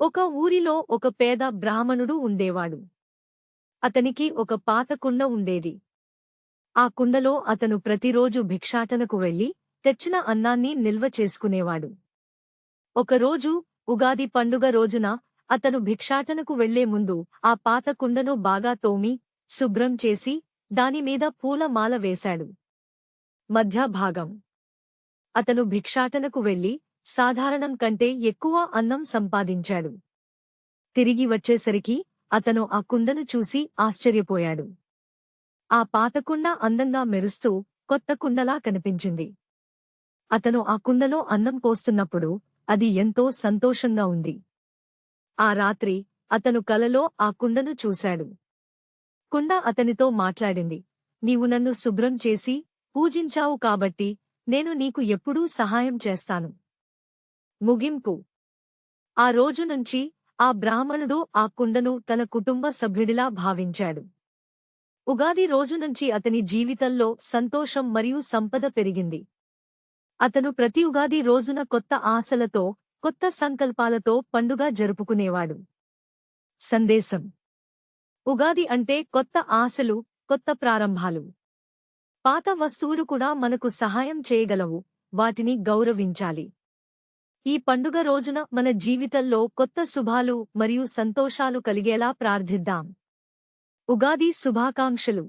ఒక ఊరిలో ఒక పేద బ్రాహ్మణుడు ఉండేవాడు. అతనికి ఒక పాత కుండ ఉండేది. ఆ కుండలో అతను ప్రతిరోజు భిక్షాటనకు వెళ్ళి తెచ్చిన అన్నాన్ని నిల్వ చేసుకునేవాడు. ఒకరోజు ఉగాది పండుగ రోజున అతను భిక్షాటనకు వెళ్ళే ముందు ఆ పాత కుండను బాగా తోమి శుభ్రం చేసి దానిమీద పూలమాల వేశాడు. మధ్యభాగం. అతను భిక్షాటనకు వెళ్ళి సాధారణం కంటే ఎక్కువ అన్నం సంపాదించాడు. తిరిగి వచ్చేసరికి అతను ఆ కుండను చూసి ఆశ్చర్యపోయాడు. ఆ పాతకుండ అందంగా మెరుస్తూ కొత్త కుండలా కనిపించింది. అతను ఆ కుండలో అన్నం పోస్తున్నప్పుడు అది ఎంతో సంతోషంగా ఉంది. ఆ రాత్రి అతను కలలో ఆ కుండను చూశాడు. కుండ అతనితో మాట్లాడింది. నీవు నన్ను శుభ్రం చేసి పూజించావు కాబట్టి నేను నీకు ఎప్పుడూ సహాయం చేస్తాను. ముగింపు. ఆ రోజు నుంచి ఆ బ్రాహ్మణుడు ఆ కుండను తన కుటుంబ సభ్యుడిలా భావించాడు. ఉగాది రోజు నుంచి అతని జీవితంలో సంతోషం మరియు సంపద పెరిగింది. అతను ప్రతి ఉగాది రోజున కొత్త ఆశలతో కొత్త సంకల్పాలతో పండుగ జరుపుకునేవాడు. సందేశం. ఉగాది అంటే కొత్త ఆశలు కొత్త ప్రారంభాలు. పాత వస్తువులు కూడా మనకు సహాయం చేయగలవు వాటిని గౌరవించాలి. ఈ పండుగ రోజున మన జీవితంలో కొత్త శుభాలు మరియు సంతోషాలు కలిగేలా ప్రార్థిద్దాం. ఉగాది శుభాకాంక్షలు.